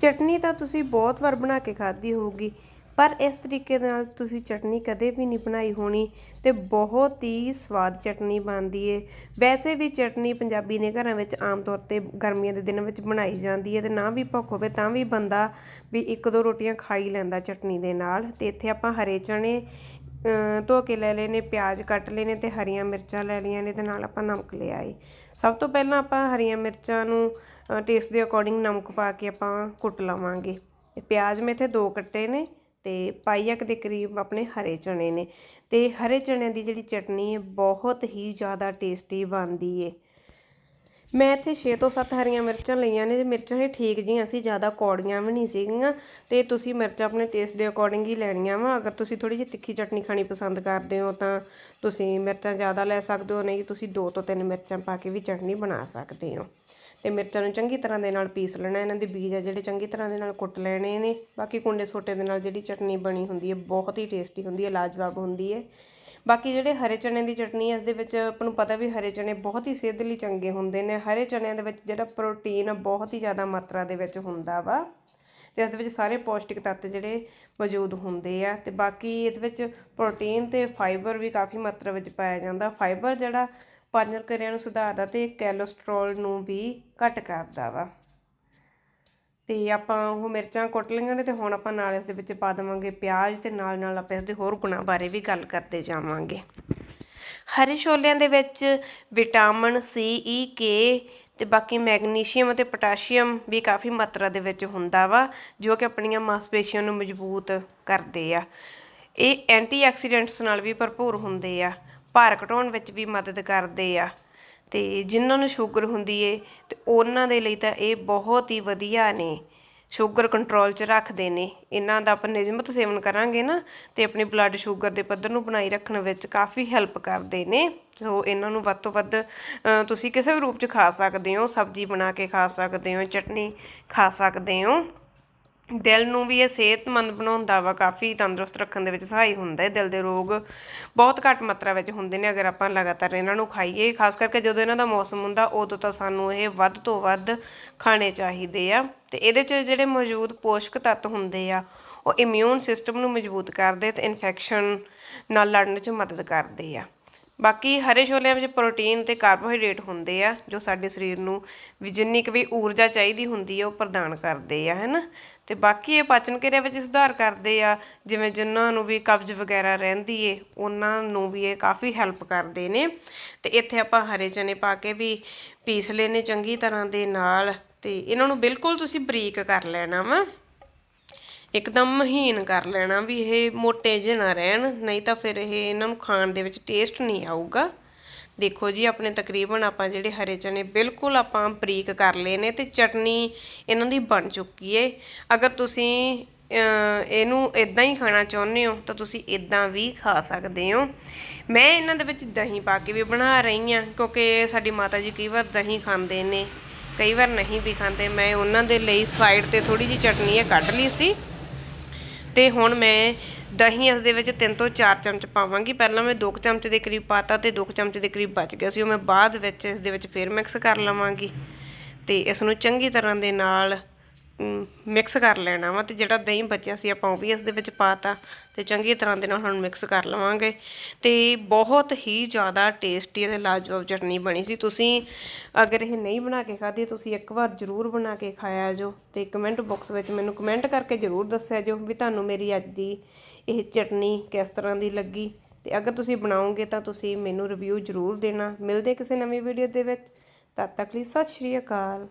ਚਟਨੀ ਤਾਂ ਤੁਸੀਂ ਬਹੁਤ ਵਾਰ ਬਣਾ ਕੇ ਖਾਧੀ ਹੋਊਗੀ, ਪਰ ਇਸ ਤਰੀਕੇ ਦੇ ਨਾਲ ਤੁਸੀਂ ਚਟਨੀ ਕਦੇ ਵੀ ਨਹੀਂ ਬਣਾਈ ਹੋਣੀ ਤੇ ਬਹੁਤ ਹੀ ਸਵਾਦ ਚਟਨੀ ਬਣਦੀ ਏ। ਵੈਸੇ ਵੀ ਚਟਨੀ ਪੰਜਾਬੀ ਦੇ ਘਰਾਂ ਵਿੱਚ ਆਮ ਤੌਰ ਤੇ ਗਰਮੀਆਂ ਦੇ ਦਿਨਾਂ ਵਿੱਚ ਬਣਾਈ ਜਾਂਦੀ ਹੈ ਤੇ ਨਾ ਵੀ ਭੁੱਖ ਹੋਵੇ ਤਾਂ ਵੀ ਬੰਦਾ ਵੀ ਇੱਕ ਦੋ ਰੋਟੀਆਂ ਖਾ ਹੀ ਲੈਂਦਾ ਚਟਨੀ ਦੇ ਨਾਲ ਤੇ ਇੱਥੇ ਆਪਾਂ ਹਰੇ ਚਣੇ ਧੋ ਕੇ ਲੈ ਲਏ ਨੇ, ਪਿਆਜ਼ ਕੱਟ ਲਏ ਨੇ ਤੇ ਹਰੀਆਂ ਮਿਰਚਾਂ ਲੈ ਲਈਆਂ ਨੇ ਤੇ ਨਾਲ ਆਪਾਂ ਨਮਕ ਲਿਆ ਏ ਸਭ ਤੋਂ ਪਹਿਲਾਂ ਆਪਾਂ ਹਰੀਆਂ ਮਿਰਚਾਂ ਨੂੰ ਟੇਸਟ ਦੇ ਅਕੋਰਡਿੰਗ ਨਮਕ ਪਾ ਕੇ ਆਪਾਂ ਕੁੱਟ ਲਵਾਂਗੇ। ਤੇ ਪਿਆਜ਼ ਮੈਂ ਇੱਥੇ ਦੋ ਕੱਟੇ ਨੇ ਤੇ ਪਾਈਆ ਦੇ ਕਰੀਬ ਆਪਣੇ ਹਰੇ ਚਣੇ ਨੇ। ਤੇ ਹਰੇ ਚਣਿਆਂ ਦੀ ਜਿਹੜੀ ਚਟਨੀ ਹੈ, ਬਹੁਤ ਹੀ ਜ਼ਿਆਦਾ ਟੇਸਟੀ ਬਣਦੀ ਏ। ਮੈਂ ਇੱਥੇ 6 ਤੋਂ 7 ਹਰੀਆਂ ਮਿਰਚਾਂ ਲਈਆਂ ਨੇ, ਤੇ ਮਿਰਚਾਂ ਇਹ ਠੀਕ ਜੀਆਂ ਸੀ, ਜ਼ਿਆਦਾ ਕੌੜੀਆਂ ਵੀ ਨਹੀਂ ਸੀਗੀਆਂ। ਤੇ ਤੁਸੀਂ ਮਿਰਚਾਂ ਆਪਣੇ ਟੇਸਟ ਦੇ ਅਕੋਰਡਿੰਗ ਹੀ ਲੈਣੀਆਂ ਵਾ। ਅਗਰ ਤੁਸੀਂ ਥੋੜੀ ਜਿਹੀ ਤਿੱਖੀ ਚਟਨੀ ਖਾਣੀ ਪਸੰਦ ਕਰਦੇ ਹੋ, ਤਾਂ ਤੁਸੀਂ ਮਿਰਚਾਂ ਜ਼ਿਆਦਾ ਲੈ ਸਕਦੇ ਹੋ, ਨਹੀਂ ਤੁਸੀਂ 2 ਤੋਂ 3 ਮਿਰਚਾਂ ਪਾ ਕੇ ਵੀ ਚਟਨੀ ਬਣਾ ਸਕਦੇ ਹੋ। ਤੇ ਮਿਰਚਾਂ ਨੂੰ ਚੰਗੀ ਤਰ੍ਹਾਂ ਦੇ ਨਾਲ ਪੀਸ ਲੈਣਾ, ਇਹਨਾਂ ਦੇ ਬੀਜ ਆ ਜਿਹੜੇ ਚੰਗੀ ਤਰ੍ਹਾਂ ਦੇ ਨਾਲ ਕੁੱਟ ਲੈਣੇ ਨੇ। ਬਾਕੀ ਕੁੰਡੇ ਸੋਟੇ ਦੇ ਨਾਲ ਜਿਹੜੀ ਚਟਨੀ ਬਣੀ ਹੁੰਦੀ ਹੈ, ਬਹੁਤ ਹੀ ਟੇਸਟੀ ਹੁੰਦੀ ਹੈ, ਲਾਜਵਾਬ ਹੁੰਦੀ ਹੈ। ਬਾਕੀ ਜਿਹੜੇ ਹਰੇ ਚਨੇ ਦੀ ਚਟਨੀ ਇਸ ਦੇ ਵਿੱਚ ਆਪਾਂ ਨੂੰ ਪਤਾ ਵੀ ਹਰੇ ਚਨੇ ਬਹੁਤ ਹੀ ਸਿਹਤ ਲਈ ਚੰਗੇ ਹੁੰਦੇ ਨੇ। ਹਰੇ ਚਨਿਆਂ ਦੇ ਵਿੱਚ ਜਿਹੜਾ ਪ੍ਰੋਟੀਨ ਆ, ਬਹੁਤ ਹੀ ਜ਼ਿਆਦਾ ਮਾਤਰਾ ਦੇ ਵਿੱਚ ਹੁੰਦਾ ਵਾ। ਤੇ ਇਸ ਦੇ ਵਿੱਚ ਸਾਰੇ ਪੌਸ਼ਟਿਕ ਤੱਤ ਜਿਹੜੇ ਮੌਜੂਦ ਹੁੰਦੇ ਆ। ਤੇ ਬਾਕੀ ਇਹਦੇ ਵਿੱਚ ਪ੍ਰੋਟੀਨ ਤੇ ਫਾਈਬਰ ਵੀ ਕਾਫੀ ਮਾਤਰਾ ਵਿੱਚ ਪਾਇਆ ਜਾਂਦਾ। ਫਾਈਬਰ ਜਿਹੜਾ ਪਾਚਨ ਕਿਰਿਆ ਨੂੰ ਸੁਧਾਰਦਾ ਤੇ ਕੋਲੇਸਟ੍ਰੋਲ ਨੂੰ ਵੀ ਘੱਟ ਕਰਦਾ ਵਾ। ਤੇ ਆਪਾਂ ਉਹ ਮਿਰਚਾਂ ਕੁੱਟ ਲਈਆਂ ਨੇ ਤੇ ਹੁਣ ਆਪਾਂ ਨਾਲ ਇਸ ਦੇ ਵਿੱਚ ਪਾ ਦੇਵਾਂਗੇ ਪਿਆਜ਼ ਤੇ ਨਾਲ ਨਾਲ ਆਪਾਂ ਇਸ ਦੇ ਹੋਰ ਗੁਣਾਂ ਬਾਰੇ ਵੀ ਗੱਲ ਕਰਦੇ ਜਾਵਾਂਗੇ। ਹਰੇ ਛੋਲਿਆਂ ਦੇ ਵਿੱਚ ਵਿਟਾਮਿਨ ਸੀ ਈ ਕੇ ਤੇ ਬਾਕੀ ਮੈਗਨੀਸ਼ੀਅਮ ਅਤੇ ਪੋਟਾਸ਼ੀਅਮ ਵੀ ਕਾਫੀ ਮਾਤਰਾ ਦੇ ਵਿੱਚ ਹੁੰਦਾ ਵਾ, ਜੋ ਕਿ ਆਪਣੀਆਂ ਮਾਸਪੇਸ਼ੀਆਂ ਨੂੰ ਮਜ਼ਬੂਤ ਕਰਦੇ ਆ। ਇਹ ਐਂਟੀਆਕਸੀਡੈਂਟਸ ਨਾਲ ਵੀ ਭਰਪੂਰ ਹੁੰਦੇ ਆ, ਭਾਰ ਘਟਾਉਣ ਵਿੱਚ ਵੀ ਮਦਦ ਕਰਦੇ ਆ। ਅਤੇ ਜਿਨ੍ਹਾਂ ਨੂੰ ਸ਼ੂਗਰ ਹੁੰਦੀ ਹੈ ਅਤੇ ਉਹਨਾਂ ਦੇ ਲਈ ਤਾਂ ਇਹ ਬਹੁਤ ਹੀ ਵਧੀਆ ਨੇ। ਸ਼ੂਗਰ ਕੰਟਰੋਲ 'ਚ ਰੱਖਦੇ ਨੇ। ਇਹਨਾਂ ਦਾ ਆਪਾਂ ਨਿਯਮਤ ਸੇਵਨ ਕਰਾਂਗੇ ਨਾ ਅਤੇ ਆਪਣੀ ਬਲੱਡ ਸ਼ੂਗਰ ਦੇ ਪੱਧਰ ਨੂੰ ਬਣਾਈ ਰੱਖਣ ਵਿੱਚ ਕਾਫੀ ਹੈਲਪ ਕਰਦੇ ਨੇ। ਸੋ ਇਹਨਾਂ ਨੂੰ ਵੱਧ ਤੋਂ ਵੱਧ ਤੁਸੀਂ ਕਿਸੇ ਵੀ ਰੂਪ 'ਚ ਖਾ ਸਕਦੇ ਹੋ। ਸਬਜ਼ੀ ਬਣਾ ਕੇ ਖਾ ਸਕਦੇ ਹੋ, ਚਟਨੀ ਖਾ ਸਕਦੇ ਹੋ। ਦਿਲ ਨੂੰ ਵੀ ਇਹ ਸਿਹਤਮੰਦ ਬਣਾਉਂਦਾ ਵਾ, ਕਾਫੀ ਤੰਦਰੁਸਤ ਰੱਖਣ ਦੇ ਵਿੱਚ ਸਹਾਈ ਹੁੰਦਾ ਹੈ ਦਿਲ ਦੇ ਰੋਗ। ਬਹੁਤ ਘੱਟ ਮਾਤਰਾ ਵਿੱਚ ਹੁੰਦੇ ਨੇ ਅਗਰ ਆਪਾਂ ਲਗਾਤਾਰ ਇਹਨਾਂ ਨੂੰ ਖਾਈਏ, ਖਾਸ ਕਰਕੇ ਜਦੋਂ ਇਹਨਾਂ ਦਾ ਮੌਸਮ ਹੁੰਦਾ, ਉਦੋਂ ਤਾਂ ਸਾਨੂੰ ਇਹ ਵੱਧ ਤੋਂ ਵੱਧ ਖਾਣੇ ਚਾਹੀਦੇ ਆ। ਤੇ ਇਹਦੇ 'ਚ ਜਿਹੜੇ ਮੌਜੂਦ ਪੋਸ਼ਕ ਤੱਤ ਹੁੰਦੇ ਆ, ਉਹ ਇਮਿਊਨ ਸਿਸਟਮ ਨੂੰ ਮਜ਼ਬੂਤ ਕਰਦੇ ਤੇ ਇਨਫੈਕਸ਼ਨ ਨਾਲ ਲੜਨ 'ਚ ਮਦਦ ਕਰਦੇ ਆ। ਬਾਕੀ ਹਰੇ ਛੋਲਿਆਂ ਵਿੱਚ ਪ੍ਰੋਟੀਨ ਤੇ ਕਾਰਬੋਹਾਈਡਰੇਟ ਹੁੰਦੇ ਆ, ਜੋ ਸਾਡੇ ਸਰੀਰ ਨੂੰ ਵੀ ਜਿੰਨੀ ਕੁ ਵੀ ਊਰਜਾ ਚਾਹੀਦੀ ਹੁੰਦੀ ਆ, ਉਹ ਪ੍ਰਦਾਨ ਕਰਦੇ ਆ, ਹੈਨਾ? ਤੇ ਬਾਕੀ ਇਹ ਪਾਚਨ ਕਿਰਿਆ ਵਿੱਚ ਸੁਧਾਰ ਕਰਦੇ ਆ, ਜਿਵੇਂ ਜਿਨ੍ਹਾਂ ਨੂੰ ਵੀ ਕਬਜ਼ ਵਗੈਰਾ ਰਹਿੰਦੀ ਏ, ਉਹਨਾਂ ਨੂੰ ਵੀ ਇਹ ਕਾਫੀ ਹੈਲਪ ਕਰਦੇ ਨੇ। ਤੇ ਇੱਥੇ ਆਪਾਂ ਹਰੇ ਚਨੇ ਪਾ ਕੇ ਵੀ ਪੀਸ ਲੈਨੇ ਚੰਗੀ ਤਰ੍ਹਾਂ ਦੇ ਨਾਲ, ਤੇ ਇਹਨਾਂ ਨੂੰ ਬਿਲਕੁਲ ਤੁਸੀਂ ਬਰੀਕ ਕਰ ਲੈਣਾ ਵਾ। ਇੱਕਦਮ ਮਹੀਨ ਕਰ ਲੈਣਾ ਵੀ ਇਹ ਮੋਟੇ ਜਿਹੇ ਨਾ ਰਹਿਣ, ਨਹੀਂ ਤਾਂ ਫਿਰ ਇਹ ਇਹਨਾਂ ਨੂੰ ਖਾਣ ਦੇ ਵਿੱਚ ਟੇਸਟ ਨਹੀਂ ਆਊਗਾ। ਦੇਖੋ ਜੀ, ਆਪਣੇ ਤਕਰੀਬਨ ਆਪਾਂ ਜਿਹੜੇ ਹਰੇ ਚਨੇ ਬਿਲਕੁਲ ਆਪਾਂ ਬਰੀਕ ਕਰ ਲਏ ਨੇ ਤੇ ਚਟਨੀ ਇਹਨਾਂ ਦੀ ਬਣ ਚੁੱਕੀ ਏ। ਅਗਰ ਤੁਸੀਂ ਇਹਨੂੰ ਇਦਾਂ ਹੀ ਖਾਣਾ ਚਾਹੁੰਦੇ ਹੋ, ਤਾਂ ਤੁਸੀਂ ਇਦਾਂ ਵੀ ਖਾ ਸਕਦੇ ਹੋ। ਮੈਂ ਇਹਨਾਂ ਦੇ ਵਿੱਚ ਦਹੀਂ ਪਾ ਕੇ ਵੀ ਬਣਾ ਰਹੀ ਹਾਂ, ਕਿਉਂਕਿ ਸਾਡੀ ਮਾਤਾ ਜੀ ਕਈ ਵਾਰ ਦਹੀਂ ਖਾਂਦੇ ਨੇ, ਕਈ ਵਾਰ ਨਹੀਂ ਵੀ ਖਾਂਦੇ। ਮੈਂ ਉਹਨਾਂ ਦੇ ਲਈ ਸਾਈਡ ਤੇ ਥੋੜੀ ਜਿਹੀ ਚਟਨੀ ਇਹ ਕੱਢ ਲਈ ਸੀ। ਤੇ ਹੁਣ ਮੈਂ ਦਹੀਂ ਇਸ ਦੇ ਵਿੱਚ 3 ਤੋਂ 4 ਚਮਚ ਪਾਵਾਂਗੀ। ਪਹਿਲਾਂ ਮੈਂ 2 ਚਮਚ ਦੇ ਕਰੀਬ ਪਾਤਾ ਤੇ 2 ਚਮਚ ਦੇ ਕਰੀਬ ਬਚ ਗਿਆ ਸੀ। ਉਹ ਮੈਂ ਬਾਅਦ ਵਿੱਚ ਇਸ ਦੇ ਵਿੱਚ ਫੇਰ ਮਿਕਸ ਕਰ ਲਵਾਂਗੀ। ਤੇ ਇਸ ਨੂੰ ਚੰਗੀ ਤਰ੍ਹਾਂ ਦੇ ਨਾਲ ਮਿਕਸ ਕਰ ਲੈਣਾ ਵਾ ਤੇ ਜਿਹੜਾ ਦਹੀਂ ਬਚਿਆ ਸੀ ਆਪਾਂ ਉਹ ਵੀ ਇਸ ਦੇ ਵਿੱਚ ਪਾਤਾ ਤੇ ਚੰਗੀ ਤਰ੍ਹਾਂ ਦੇ ਨਾਲ ਹੁਣ ਮਿਕਸ ਕਰ ਲਵਾਂਗੇ। ਤੇ ਬਹੁਤ ਹੀ ਜ਼ਿਆਦਾ ਟੇਸਟੀ ਅਤੇ ਲਾਜਵਾਬ ਚਟਨੀ ਬਣੀ ਸੀ। ਤੁਸੀਂ ਅਗਰ ਇਹ ਨਹੀਂ ਬਣਾ ਕੇ ਖਾਧੀ, ਤੁਸੀਂ ਇੱਕ ਵਾਰ ਜ਼ਰੂਰ ਬਣਾ ਕੇ ਖਾਇਆ ਜੋ ਤੇ ਕਮੈਂਟ ਬਾਕਸ ਵਿੱਚ ਮੈਨੂੰ ਕਮੈਂਟ ਕਰਕੇ ਜ਼ਰੂਰ ਦੱਸਿਆ ਜੋ ਵੀ ਤੁਹਾਨੂੰ ਮੇਰੀ ਅੱਜ ਦੀ ਇਹ ਚਟਨੀ ਕਿਸ ਤਰ੍ਹਾਂ ਦੀ ਲੱਗੀ। ਤੇ ਅਗਰ ਤੁਸੀਂ ਬਣਾਓਗੇ ਤਾਂ ਤੁਸੀਂ ਮੈਨੂੰ ਰਿਵਿਊ ਜ਼ਰੂਰ ਦੇਣਾ। ਮਿਲਦੇ ਕਿਸੇ ਨਵੀਂ ਵੀਡੀਓ ਦੇ ਵਿੱਚ। ਤਦ ਤੱਕ ਲਈ ਸਤਿ ਸ਼੍ਰੀ ਅਕਾਲ।